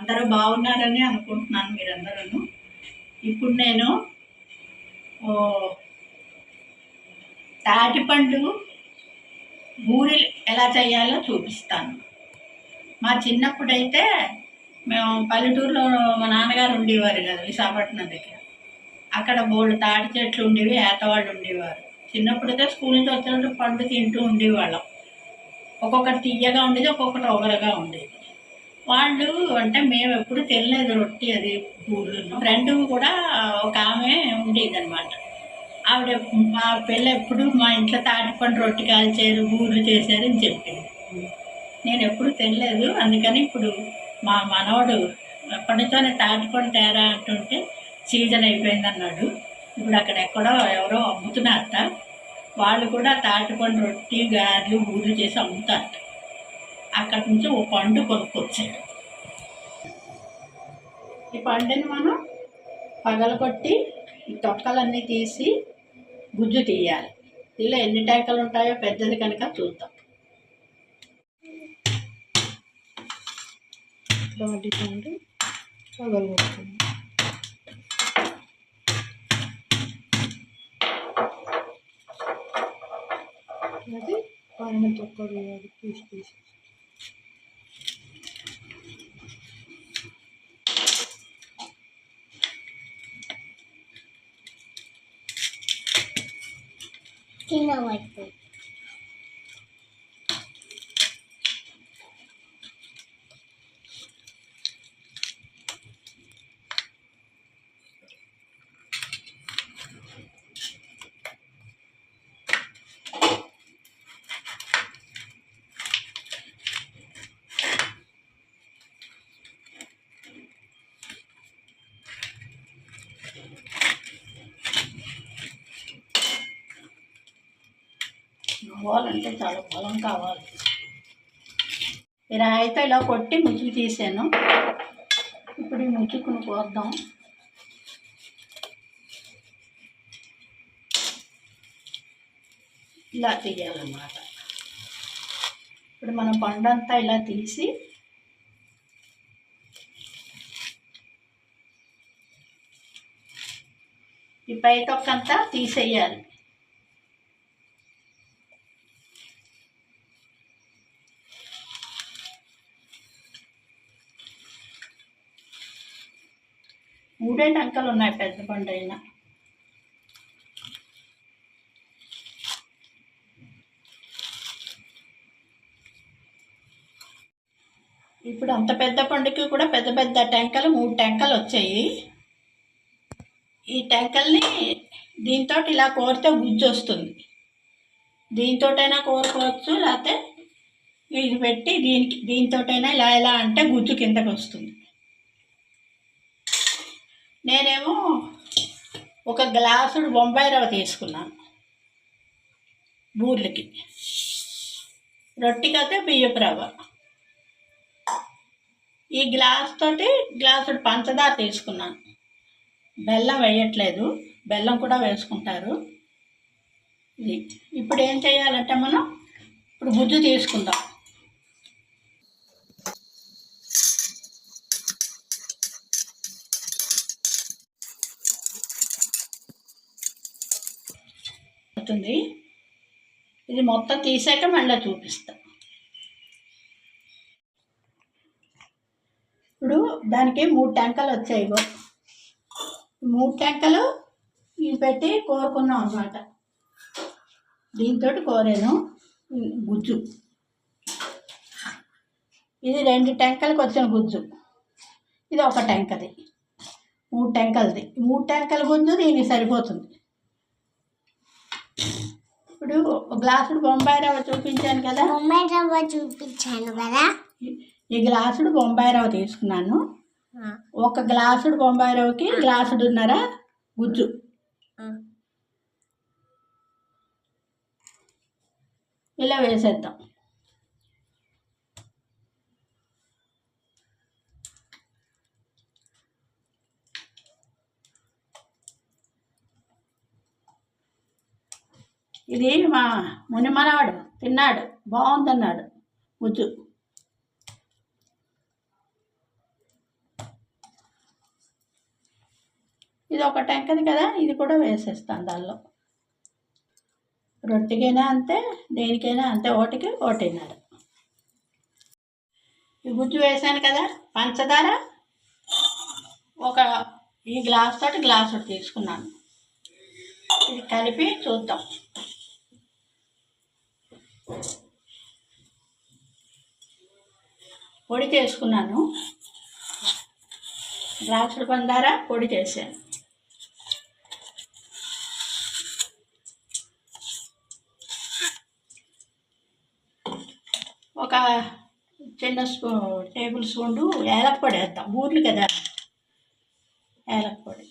అందరూ బాగున్నారని అనుకుంటున్నాను మీరందరూ ఇప్పుడు నేను తాటిపండు బూరెలు ఎలా చేయాలో చూపిస్తాను. మా చిన్నప్పుడైతే మేము పల్లెటూరులో మా నాన్నగారు ఉండేవారు కదా విశాఖపట్నం దగ్గర. అక్కడ బోళ్ళు తాటి చెట్లు ఉండేవి ఏతవాళ్ళు ఉండేవారు. చిన్నప్పుడైతే స్కూల్ నుంచి వచ్చినప్పుడు పండు తింటూ ఉండేవాళ్ళం. ఒక్కొక్కటి తీయగా ఉండేది ఒక్కొక్కటి ఒగరగా ఉండేది. వాళ్ళు అంటే మేము ఎప్పుడు తినలేదు రొట్టి అది ఊళ్ళో ఫ్రెండ్ కూడా ఒక ఆమె ఉండేదన్నమాట. ఆవిడ మా పిల్ల ఎప్పుడు మా ఇంట్లో తాటిపండు రొట్టి కాల్చారు బూర్లు చేశారు అని చెప్పింది. నేను ఎప్పుడు తినలేదు అందుకని ఇప్పుడు మా మనవడు ఎప్పటి నుంచోనే తాటిపండు తేరా అంటుంటే సీజన్ అయిపోయింది అన్నాడు. ఇప్పుడు అక్కడ ఎక్కడో ఎవరో అమ్ముతున్నారట వాళ్ళు కూడా తాటిపండు రొట్టి గారెలు బూరెలు చేసి అమ్ముతారట. అక్కడి నుంచి ఓ పండు కొనుక్కొచ్చాడు. ఈ పండుని మనం పగలగొట్టి ఈ తొక్కలన్నీ తీసి గుజ్జు తీయాలి. ఇలా ఎన్ని టెంకలు ఉంటాయో పెద్దది కనుక చూద్దాం. తాటి పండు పగలగొడుతుంది. అది పైన తొక్క వేయాలి skin I like that. కావాలంటే చాలా బలం కావాలి. ఈ రాయితో ఇలా కొట్టి ముచ్చుకు తీసాను. ఇప్పుడు ఈ ముచ్చుకుని కోద్దాం. ఇలా తీయాలన్నమాట. ఇప్పుడు మనం పండంతా ఇలా తీసి ఈ పైతొక్కంతా తీసేయాలి. మూడే టంకలు ఉన్నాయి పెద్ద బండ అయినా ఇప్పుడు అంత పెద్ద పండుగకి కూడా పెద్ద పెద్ద టెంకలు మూడు టెంకలు వచ్చాయి. ఈ టెంకల్ని దీంతో ఇలా కోరితే గుజ్జు వస్తుంది. దీంతోటైనా కోరుకోవచ్చు లేకపోతే ఇది పెట్టి దీనికి దీంతోటైనా ఇలా ఎలా అంటే గుజ్జు కిందకి వస్తుంది. నేనేమో ఒక గ్లాసుడు బొంబాయి రవ్వ తీసుకున్నాను బూర్లకి. రొట్టికైతే బియ్యపు రవ్వ. ఈ గ్లాస్ తోటి గ్లాసుడు పంచదార తీసుకున్నాను బెల్లం వేయట్లేదు. బెల్లం కూడా వేసుకుంటారు. ఇది. ఇప్పుడు ఏం చేయాలంటే మనం ఇప్పుడు గుజ్జు తీసుకుందాం. ఇది మొత్తం తీసాక మళ్ళీ చూపిస్తా. ఇప్పుడు దానికి మూడు టెంకలు వచ్చాయి మూడు టెంకలు ఇవి పెట్టి కోరుకున్నాం అనమాట దీంతో కోరాను. గుజ్జు. ఇది రెండు టెంకలకు వచ్చిన గుజ్జు. ఇది ఒక టెంకది మూడు టెంకలది మూడు టెంకల గుజ్జు దీనికి సరిపోతుంది. ఇప్పుడు గ్లాసుడు బొంబాయి రవ్వ చూపించాను కదా. బొమ్మాయి రవ్వ చూపించాను కదా. ఈ- ఈ గ్లాసుడు బొంబాయి రవ్వ తీసుకున్నాను. ఒక గ్లాసుడు బొంబాయి రవ్వకి గ్లాసుడున్నర గుజ్జు. ఇలా వేసేద్దాం. ఇది మా మునిమనవాడు తిన్నాడు. బాగుందన్నాడు. ముద్దు. ఇది ఒక టెంకది కదా ఇది కూడా వేసేస్తాను దానిలో. రొట్టెకైనా అంతే దేనికైనా అంతే ఓటికి ఓటిన్నారు ఈ గుజ్జు వేసాను కదా పంచదార ఒక ఈ గ్లాస్ తోటి గ్లాసు తీసుకున్నాను. ఇది కలిపి చూద్దాం. పొడి చేసుకున్నాను. ద్రాక్ష పందార పొడి చేశాను. ఒక చిన్న స్పూ టేబుల్ స్పూన్ ఏలప్పొడి వేస్తాం. ఊర్లు కదా. ఏలప్పొడి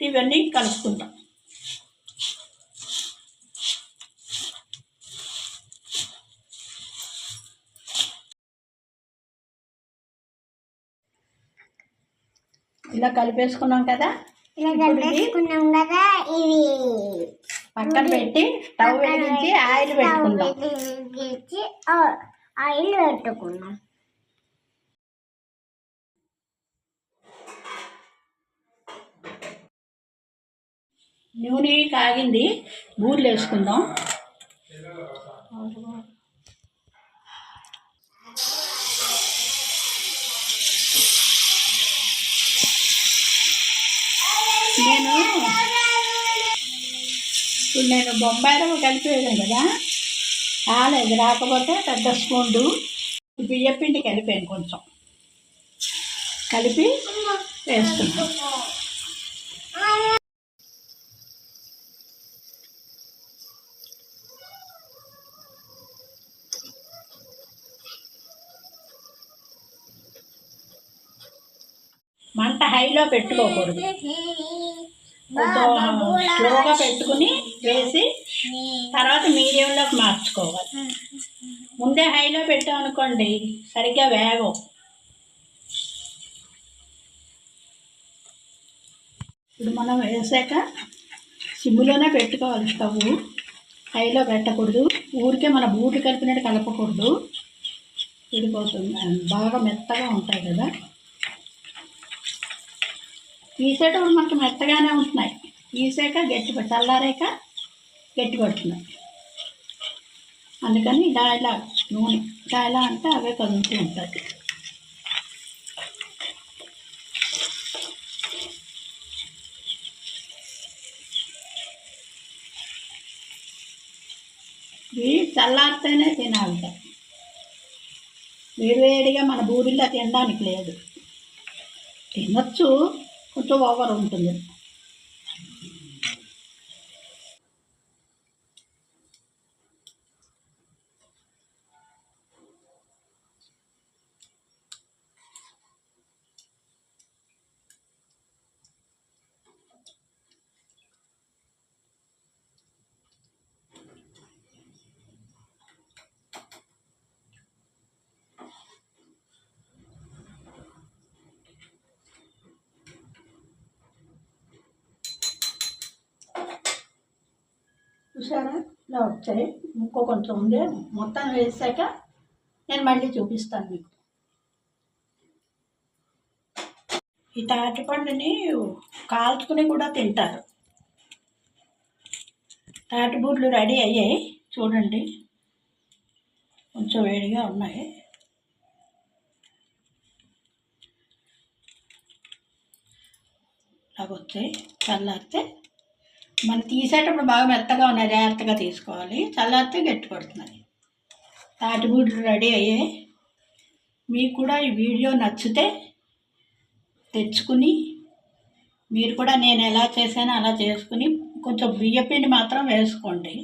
ఇవన్నీ కలుపుకుంటాం. ఇలా కలిపేసుకున్నాం కదా? ఇలా ఇది కలిపేసుకున్నాం కదా ఇవి పక్కన పెట్టి స్టవ్ వెలిగించి ఆయిల్ పెట్టుకుందాం. వెలిగించి ఆయిల్ పెట్టుకున్నాం నూనె కాగింది బూర్లు వేసుకుందాం. నేను ఇప్పుడు నేను బొంబాయి రవ్వ కదా. రాలేదు రాకపోతే పెద్ద స్పూన్లు. బియ్యపిండి కలిపాను కొంచెం. కలిపి వేసుకున్నాను మంట హైలో పెట్టుకోకూడదు. కొంచెం స్లోగా పెట్టుకుని వేసి తర్వాత మీడియంలోకి మార్చుకోవాలి. ముందే హైలో పెట్టామనుకోండి సరిగ్గా వేగం. ఇప్పుడు మనం వేసాక సిమ్లోనే పెట్టుకోవాలి స్టవ్. హైలో పెట్టకూడదు. ఊరికే మన బూట్లు కలిపినట్టు కలపకూడదు. విడిపోతుంది బాగా మెత్తగా ఉంటాయి కదా. తీసేటప్పుడు మనకు మెత్తగానే ఉంటున్నాయి. తీసాక గట్టి చల్లారేక చల్లారాక గట్టి పడుతున్నాయి. అందుకని ఇలా ఇలా నూనె ఇలా ఇలా అంటే అవే కదులుతూ ఉంటాయి. ఇవి చల్లారితేనే తినాలి. వేడివేడిగా మన బూరిలో తినడానికి లేదు. తినొచ్చు. కొంచెం ఓవర్ ఉంటుంది చూసారా ఇలా వచ్చాయి. ఇంకో కొంచెం ఉంది. మొత్తం వేసాక నేను మళ్ళీ చూపిస్తాను మీకు. ఈ తాటిపండుని కాల్చుకుని కూడా తింటారు. తాటి బూట్లు రెడీ అయ్యాయి. చూడండి. కొంచెం వేడిగా ఉన్నాయి. ఇలాగ వచ్చాయి. చల్లారితే మనం తీసేటప్పుడు బాగా మెత్తగా ఉన్నాయి జాగ్రత్తగా తీసుకోవాలి. చల్లారితే గట్టి పడుతున్నాయి తాటిబూట్లు రెడీ అయ్యాయి మీకు కూడా ఈ వీడియో నచ్చితే తెచ్చుకుని మీరు కూడా నేను ఎలా చేశానో అలా చేసుకుని కొంచెం బియ్యపిండి మాత్రం వేసుకోండి.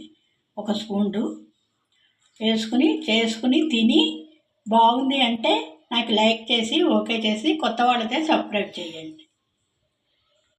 ఒక స్పూన్లు వేసుకుని చేసుకుని తిని బాగుంది అంటే నాకు లైక్ చేసి ఓకే చేసి కొత్త వాళ్ళైతే సబ్స్క్రైబ్ చేయండి.